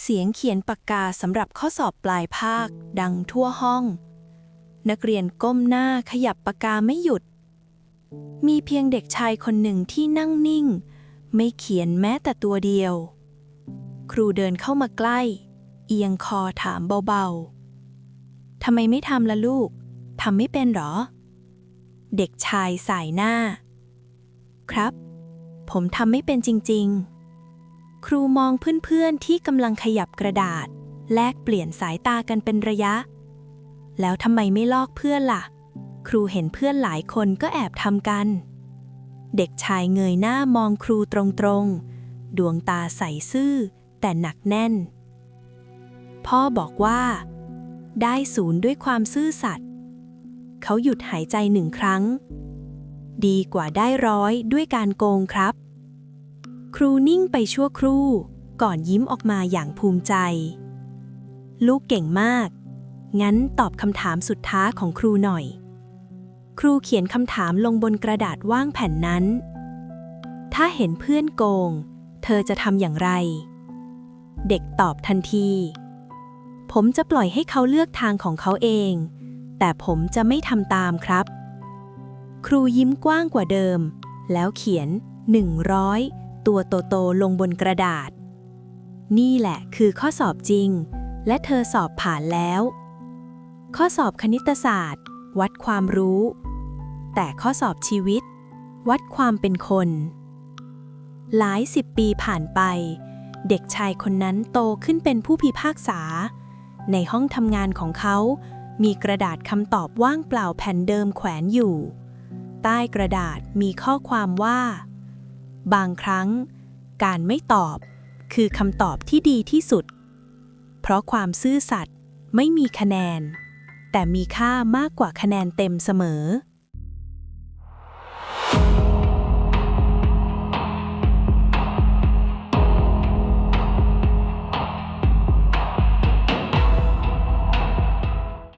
เสียงเขียนปากกาสำหรับข้อสอบปลายภาค ดังทั่วห้อง นักเรียนก้มหน้าขยับปากกาไม่หยุด มีเพียงเด็กชายคนหนึ่งที่นั่งนิ่ง ไม่เขียนแม้แต่ตัวเดียว ครูเดินเข้ามาใกล้ เอียงคอถามเบาๆทำไมไม่ทำล่ะลูกทำไม่เป็นหรอ เด็กชายสายหน้า ครับ ผมทำไม่เป็นจริง ๆ ครูมองเพื่อนๆที่กำลังขยับกระดาษ แลกเปลี่ยนสายตากันเป็นระยะ แล้วทำไมไม่ลอกเพื่อนล่ะ ครูเห็นเพื่อนหลายคนก็แอบทำกัน เด็กชายเงยหน้ามองครูตรงๆ ดวงตาใสซื่อ แต่หนักแน่น พ่อบอกว่า ได้ศูนย์ด้วยความซื่อสัตย์เขาหยุดหายใจหนึ่งครั้ง ดีกว่าได้ร้อยด้วยการโกงครับ รูนิ่งไปชั่วครู่ ก่อนยิ้มออกมาอย่างภูมิใจ ลูกเก่งมาก งั้นตอบคำถามสุดท้ายของครูหน่อย ครูเขียนคำถามลงบนกระดาษว่างแผ่นนั้น ถ้าเห็นเพื่อนโกง เธอจะทำอย่างไร เด็กตอบทันที ผมจะปล่อยให้เขาเลือกทางของเขาเอง แต่ผมจะไม่ทำตามครับ ครูยิ้มกว้างกว่าเดิม แล้วเขียน 100 ตัวโตๆลงบนกระดาษ นี่แหละคือข้อสอบจริง และเธอสอบผ่านแล้ว ข้อสอบคณิตศาสตร์ วัดความรู้ แต่ข้อสอบชีวิต วัดความเป็นคน หลายสิบปีผ่านไป เด็กชายคนนั้นโตขึ้นเป็นผู้พิพากษา ในห้องทำงานของเขา มีกระดาษคำตอบว่างเปล่าแผ่นเดิมแขวนอยู่ ใต้กระดาษมีข้อความว่า บางครั้ง การไม่ตอบคือคำตอบที่ดีที่สุด เพราะความซื่อสัตย์ไม่มีคะแนน แต่มีค่ามากกว่าคะแนนเต็มเสมอ